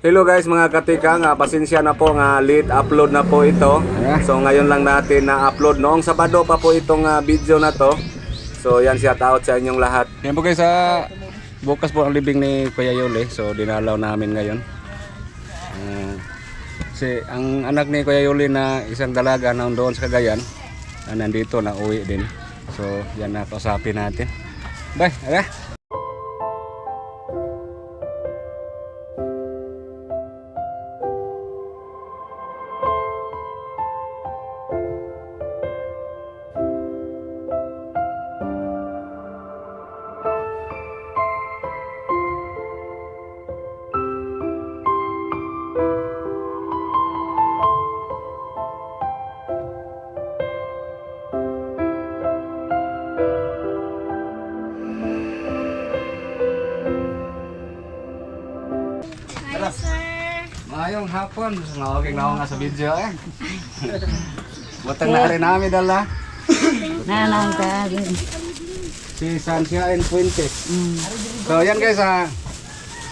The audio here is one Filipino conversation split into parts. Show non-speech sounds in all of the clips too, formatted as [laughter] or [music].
Hello guys mga katika, nga pasensya na po nga late upload na po ito. So ngayon lang natin na upload noong Sabado pa po itong ah, video na to. So yan shout out sa inyong lahat. Yan po guys sa bukas po ang libing ni Kuya Yuli. So dinalaw namin ngayon. Ah, si ang anak ni Kuya Yuli na isang dalaga na doon sa Cagayan, ah, nandito na uwi din. So yan na kausapin natin. Bye, ara. Hapon, nawagin na ako nga sa video eh. [laughs] Butang na rin namin dala. Nanang ka. Si Sancia and Fuentes. So yan guys ah.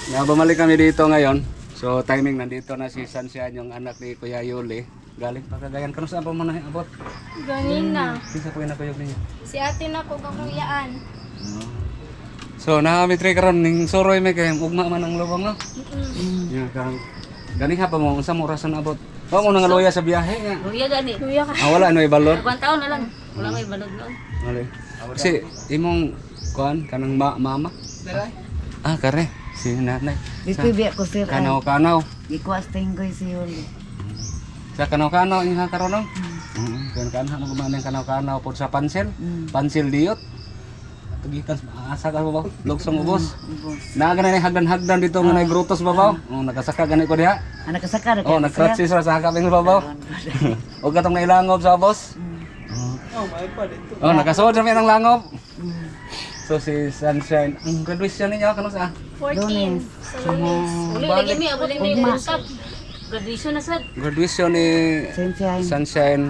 nga bumalik kami dito ngayon. So timing nandito na si Sancia yung anak ni Kuya Yuli. Galing pa kagayan. Kano saan pa mo na abot? Ganin na. Sisa po yung nakuyog ninyo. Si ate na ko kakuyaan. So nakami try karon ning soroy may kay ugma man ang lubang no. Yeah, kang ganing hapa mo unsa mo rason abot. Wa mo nang loya sa biyahe nga. Kuya gani. Kuya ka. Ah, wala no ibalot. Kuwan taon na lang. Wala may balod noon. Wala. Si imong kuan kanang ma mama? Ah, kare. Si nanay. Bibibiyak ko sir. ay. Kanaw-kanaw. Ikwas tinggoy si Yuli. Sa kanaw-kanaw yung karon no? Mm. Kan kanha mo gumaning kanaw-kanaw pod sa pansil. Mm. Pansil diot. Tugikan asa ka ba? Lugsong ubos. Na ni hagdan-hagdan dito nga nay grutos babaw. Oh, nakasaka gani ko diha. Anak kasaka na Oh, nagkratsi sa sa hakaping babaw. [laughs] Og katong nailangob sa ubos. Oh, nakasuod sa ng langob. So si Sunshine, ang graduation niya kano sa? 14. Sa lunes. Uli lagi mi abot mi usap. Graduation na sad. Graduation ni Sunshine. Sunshine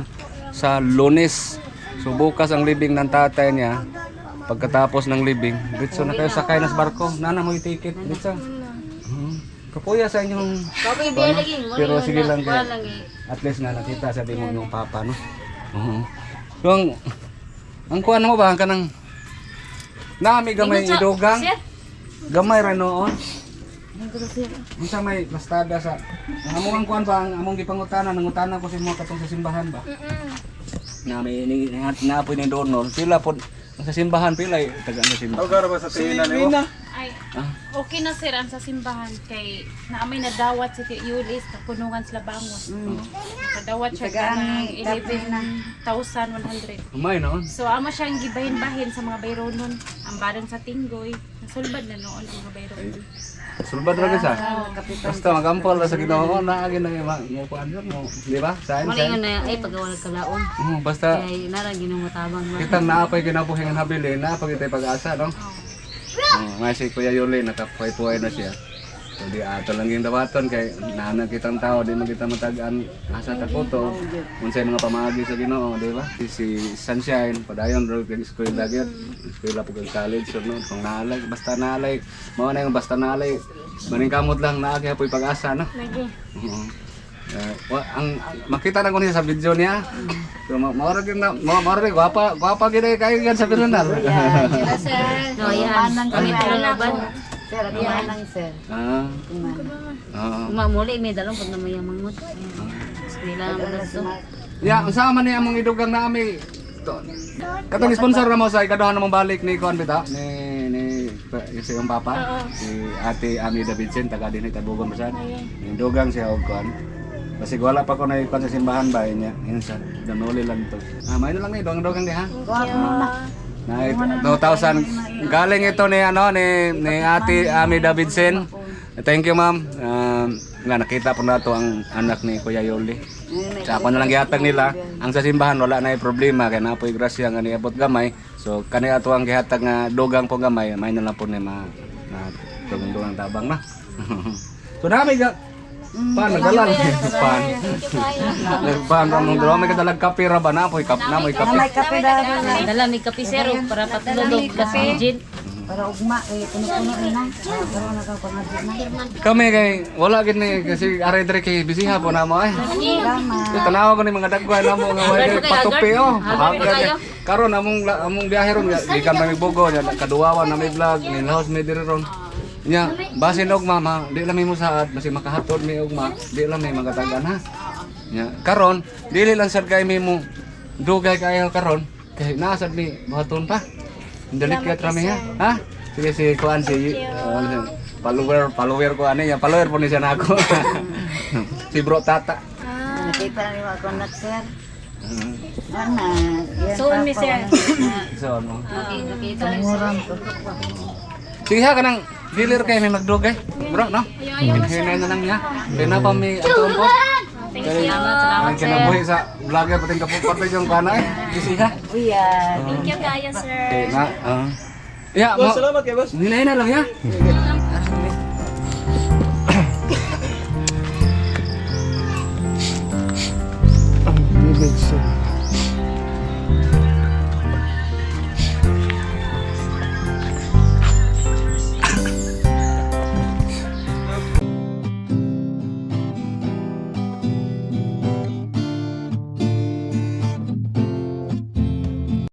sa lunes. So bukas ang libing ng tatay niya. Pagkatapos ng libing, ditso na kayo sakay na sa barko. Nana mo yung ticket, ditso. Hmm. Kapuya sa inyong biya lagi. Wala Pero sige na. lang Wala kay lang eh. at least na nakita sa mo yung papa no. Oo. So ang ang kuan mo ba kanang nami gamay idugang. Gamay ra noon. Ano? Unsa may lastada sa ang among ang kuan ba ang among gipangutana nangutana ko sa mga katong sa simbahan ba. Mm-mm. Na may ni naapoy ni donor pila pod sa simbahan pila eh, taga na simbahan. ba sa tingin na Ay, Ah. okay na sir ang sa simbahan kay naamay nadawat si Tio Yulis kapunungan sila bangon. Nadawat siya ka Tagaan ng ni Tapin na. 11,100. Umay noon. So amo siyang gibahin-bahin sa mga bayro nun. Ang baron sa Tinggoy. Nasulbad na noon ang mga bayro nun. Sulbad ra sa. Basta magampol ra sa Ginoo na agi na mo kuan mo, di ba? Sa Mali nga na ay pagawa kalaon. Oh, basta Kay nara ginumatabang mo. Kitang naapay kinabuhi nga nabili, naapay kita pag-asa, no? Oh, nga si Kuya Yuli, nakapuhay-puhay na siya. So di ato lang yung dawaton kay nanan kitang tao, di man kita matagaan asa takuto. Unsay mga pamagi sa Ginoo, di ba? Si, si Sunshine, padayon ro kay school dagat. Po kag college so no, kung naalay, basta naalay, mao na yung basta naalay. Maning kamot lang naagi apoy pag-asa, no? Lagi. Oo. Eh, wa, ang, ang- makita na ko niya sa video niya. So ma maura gyud na ma maura gyud, gwapa gwapa gid kay gan sa Piranal. Sila sir. [laughs] No, yan. Kami talaban. Sir, ako manang sir. ah. Oo. Mamuli may dalong pag na mayamang mo. Eskwela mo na to. Ya, unsa man ni among idugang nami? To- Katong sponsor na mo sa ikaduhan namong balik ni Kuan bita ni ni sa iyong papa si Ate Ami Davidson taga dinhi Tabugon Basan. Ni dugang siya og Kuan. Kasi wala pa ko na ikuan sa simbahan ba niya. Yun sa danuli lang to. Ah, may na lang ni dugang-dugang di ha. Na 2000 galing ito ni ano ni ni Ate Ami Davidson. Thank you ma'am. Um, nga nakita po nato ang anak ni Kuya Yoli. Sa ako na lang gihatag nila. Ang sa simbahan wala na problema kay napoy grasya nga niabot gamay. So kani ato ang gihatag nga dugang po gamay, may na lang po ni ma na dugang tabang na. [laughs] so dami ga pan nagalan pan. Pan nung dro may kadalag kape ra ba na poy kap na moy kape. May kape na. Dala may kapisero para patulog kasi gin. Para ugma, eh, puno-puno rin na. Pero na kang pangadyo na. Kami kay wala gid ni kasi aray dire kay bisiha po na mo. Ito tanaw ko ni mga dagwan na mo nga way patupi oh. Hanggang karon among among biyahe ron gikan pa mi Bogo nya kaduwawan na may vlog ni laos mi dire ron. Nya basin og mama, di lang mo saad basi makahatod mi og ma, di lang mi magatagan ha. Nya karon dili lang sad kay mo dugay kayo karon kay naa sad mi buhaton pa. Dalit ka trami ha. Ha? Sige si kuan si uh, ano follower follower ko ano ya follower po ni siya na ako. [laughs] si Bro Tata. Nakita na niyo ako na, sir. Mm. Ana, yan Suon mi, pa sir. pa. So ano? Nakita ni Murang ko. Sige ha kanang dealer kay may magdugay. Bro, no? Hinay na lang niya. Kaya na pa may atuon po. Kaya ang kinabuhi sa vlogger pating kapuparte yung kana eh. Sige ha. Uyan. Thank you kaya, sir. Okay na. ah. Ya, mo. Salamat kay boss. Hinay na lang ya.